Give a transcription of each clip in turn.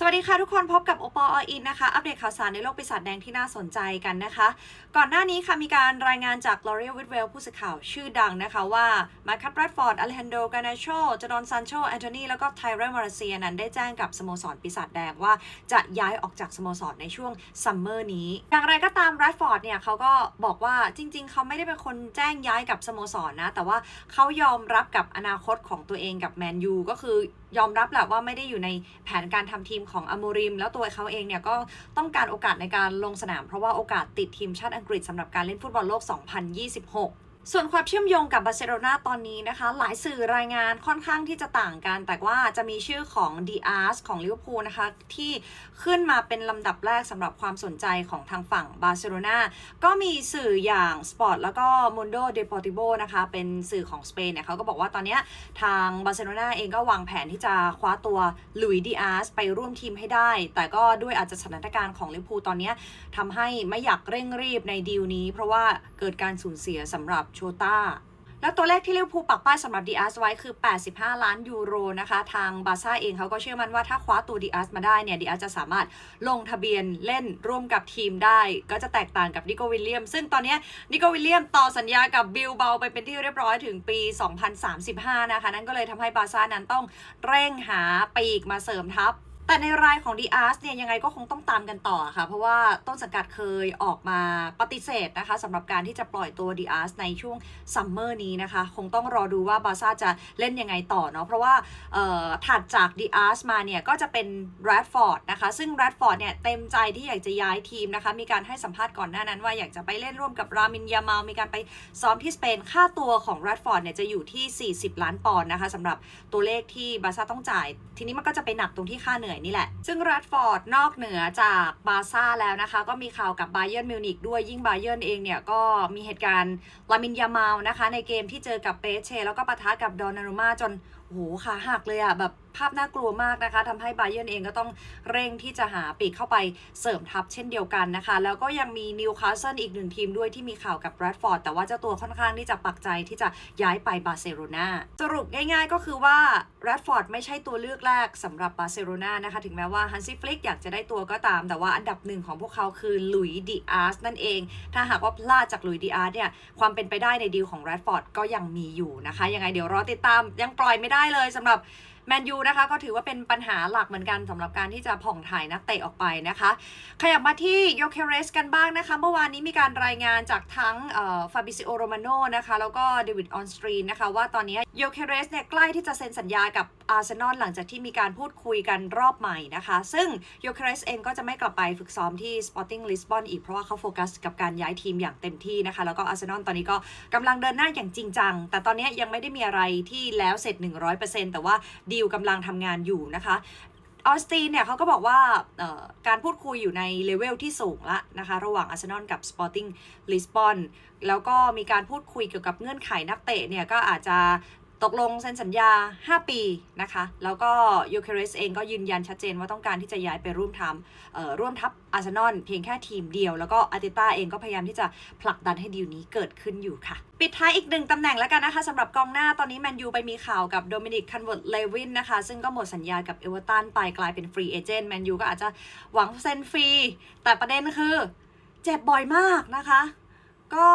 สวัสดีค่ะทุกคนพบกับโอปอออินนะคะ อัปเดตข่าวสารในโลกปีศาจแดงที่น่าสนใจกันนะคะ ก่อนหน้านี้ค่ะ มีการรายงานจาก l o r e a l w h i t w e l l ผู้สื่อข่าวชื่อดังนะคะว่ามาคัตแรดฟอร์ดอเลฮันโดกานาโชจดอนซันโชแอนโทนีแล้วก็ไทเรนมาราเซียนั้นได้แจ้งกับสโมสรปีศาจแดงว่าจะย้ายออกจากสโมสรในช่วงซัมเมอร์นี้อย่างไรก็ตามแรดฟอร์ดเนี่ยเขาก็บอกว่าจริง ๆ เขาไม่ได้เป็นคนแจ้งย้ายกับสโมสรนะแต่ว่าเขายอมรับกับอนาคตของตัวเองกับแมนยูก็คือยอมรับแหละว่าไม่ได้อยู่ในแผนการทำทีมของอ m มริม แล้วตัวเขาเองเนี่ยก็ต้องการโอกาสในการลงสนาม เพราะว่าโอกาสติดทีมชาติอังกฤษสำหรับการเล่นฟุตบอลโลก 2026 ส่วนความเชื่อมโยงกับบาร์เซโลนาตอนนี้นะคะ หลายสื่อรายงานค่อนข้างที่จะต่างกัน แต่ว่าจะมีชื่อของดีอาร์สของลิเวอร์พูลนะคะ ที่ขึ้นมาเป็นลำดับแรกสำหรับความสนใจของทางฝั่งบาร์เซโลนาก็มีสื่ออย่างสปอร์ตแล้วก็ Mundo Deportivo นะคะเป็นสื่อของสเปนเนี่ยเขาก็บอกว่าตอนนี้ทางบาร์เซโลนาเองก็วางแผนที่จะคว้าตัวลุยดีอาร์สไปร่วมทีมให้ได้ แต่ก็ด้วยอาจจะสถานการณ์ของลิเวอร์พูลตอนนี้ทำให้ไม่อยากเร่งรีบในดีลนี้ เพราะว่าเกิดการสูญเสียสำหรับโชต้าแล้วตัวเลขที่ลิเวอร์พูลปักป้ายสำหรับดีอาร์สไว้คือ 85 ล้านยูโรนะคะ ทางบาร์ซ่าเองเขาก็เชื่อมั่นว่าถ้าคว้าตัวดีอาร์สมาได้เนี่ยดีอาร์สจะสามารถลงทะเบียนเล่นร่วมกับทีมได้ ก็จะแตกต่างกับนิโกวิลเลียม ซึ่งตอนนี้นิโกวิลเลียมต่อสัญญากับบิลเบาไปเป็นที่เรียบร้อยถึงปี 2035 นะคะ นั่นก็เลยทำให้บาร์ซ่านั้นต้องเร่งหาปีกมาเสริมทัพ แต่ในรายของ d ีอาร์สเนี่ยยังไงก็คงต้องตามกันต่อค่ะ เพราะว่าต้นสังกัดเคยออกมาปฏิเสธนะคะสำหรับการที่จะปล่อยตัว d ีอาร์สในช่วงซัมเมอร์นี้นะคะ คงต้องรอดูว่าบาร์ซ่าจะเล่นยังไงต่อเนาะเพราะว่าถัดจาก d ีอาร์สมาเนี่ยก็จะเป็นแรดฟอร์ดนะคะ ซึ่งแรดฟอร์ดเนี่ยเต็มใจที่อยากจะย้ายทีมนะคะ มีการให้สัมภาษณ์ก่อนหน้านั้นว่าอยากจะไปเล่นร่วมกับรามินยามาลมีการไปซ้อมที่สเปนค่าตัวของแรดฟอร์ดเนี่ยจะอยู่ที่ 40 ล้านปอนด์นะคะสำหรับตัวเลขที่บาร์ซ่าต้องจ่าย ทีนี้มันก็จะไปหนักตรงที่ค่าเหนื่อยนี่แหละ ซึ่งแรดฟอร์ดนอกเหนือจากบาซ่าแล้วนะคะ ก็มีข่าวกับบาเยิร์นมิวนิกด้วยยิ่งบาเยิร์นเองเนี่ยก็มีเหตุการณ์ลามินยามาลนะคะ ในเกมที่เจอกับเปเช แล้วก็ปะทะกับดอนนารุมาจน โอ้โหขาหักเลยอะแบบภาพน่ากลัวมากนะคะทำให้บาเยิร์นเองก็ต้องเร่งที่จะหาปีกเข้าไปเสริมทัพเช่นเดียวกันนะคะ แล้วก็ยังมีนิวคาสเซิลอีกหนึ่งทีมด้วยที่มีข่าวกับแรดฟอร์ดแต่ว่าเจ้าตัวค่อนข้างที่จะปักใจที่จะย้ายไปบาร์เซโลนาสรุปง่ายๆก็คือว่าแรดฟอร์ดไม่ใช่ตัวเลือกแรกสำหรับบาร์เซโลนานะคะ ถึงแม้ว่าฮันซี่ฟลิกอยากจะได้ตัวก็ตาม แต่ว่าอันดับหนึ่งของพวกเขาคือลุยดิอาร์สนั่นเอง ถ้าหากว่าพลาดจากลุยดิอาร์สเนี่ยความเป็นไปได้ในดีลของแรดฟอร์ดก็ยังมีอยู่นะคะยังไงเดี๋ยวรอติดตามยังปล่อยไม่ได้ได้เลยสำหรับแมนยูนะคะก็ถือว่าเป็นปัญหาหลักเหมือนกันสำหรับการที่จะผ่องถ่ายนักเตะออกไปนะคะ ขยับมาที่โยเคเรสกันบ้างนะคะ เมื่อวานนี้มีการรายงานจากทั้งฟาบิซิโอโรมาโนนะคะ แล้วก็เดวิดออนสตรีนนะคะ ว่าตอนนี้โยเคเรสเนี่ยใกล้ที่จะเซ็นสัญญากับ อาร์เซนอลหลังจากที่มีการพูดคุยกันรอบใหม่นะคะ ซึ่งโยเครสเองก็จะไม่กลับไปฝึกซ้อมที่ Sporting Lisbon อีกเพราะว่าเขาโฟกัสกับการย้ายทีมอย่างเต็มที่นะคะ แล้วก็อาร์เซนอลตอนนี้ก็กำลังเดินหน้าอย่างจริงจัง แต่ตอนนี้ยังไม่ได้มีอะไรที่แล้วเสร็จ 100%แต่ว่าดีลกำลังทำงานอยู่นะคะออสตินเนี่ยเขาก็บอกว่าการพูดคุยอยู่ในเลเวลที่สูงละนะคะ ระหว่างอาร์เซนอลกับ Sporting Lisbon แล้วก็มีการพูดคุยเกี่ยวกับเงื่อนไขนักเตะเนี่ย ก็อาจจะ ตกลงเซ็นสัญญา 5 ปีนะคะ แล้วก็ยูเคเรสเองก็ยืนยันชัดเจนว่าต้องการที่จะย้ายไปร่วมทำเอ่อร่วมทัพอาร์เซนอลเพียงแค่ทีมเดียว แล้วก็อาร์เตต้าเองก็พยายามที่จะผลักดันให้ดีลนี้เกิดขึ้นอยู่ค่ะ ปิดท้ายอีกหนึ่งตำแหน่งแล้วกันนะคะสำหรับกองหน้าตอนนี้แมนยูไปมีข่าวกับโดมินิกคันเวิร์ตเลวินนะคะ ซึ่งก็หมดสัญญากับเอเวอร์ตันไปกลายเป็นฟรีเอเจนต์แมนยูก็อาจจะหวังเซ็นฟรีแต่ประเด็นคือ เจ็บบ่อยมากนะคะ ก็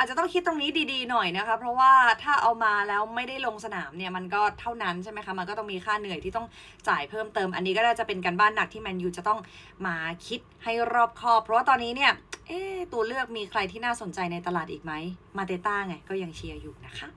อาจจะต้องคิดตรงนี้ดีๆหน่อยนะคะ เพราะว่าถ้าเอามาแล้วไม่ได้ลงสนามเนี่ยมันก็เท่านั้นใช่ไหมคะมันก็ต้องมีค่าเหนื่อยที่ต้องจ่ายเพิ่มเติม อันนี้ก็น่าจะเป็นการบ้านหนักที่แมนยูจะต้องมาคิดให้รอบคอบ เพราะว่าตอนนี้เนี่ยเอ๊ตัวเลือกมีใครที่น่าสนใจในตลาดอีกไหมมาเตต้าไงก็ยังเชียร์อยู่นะคะ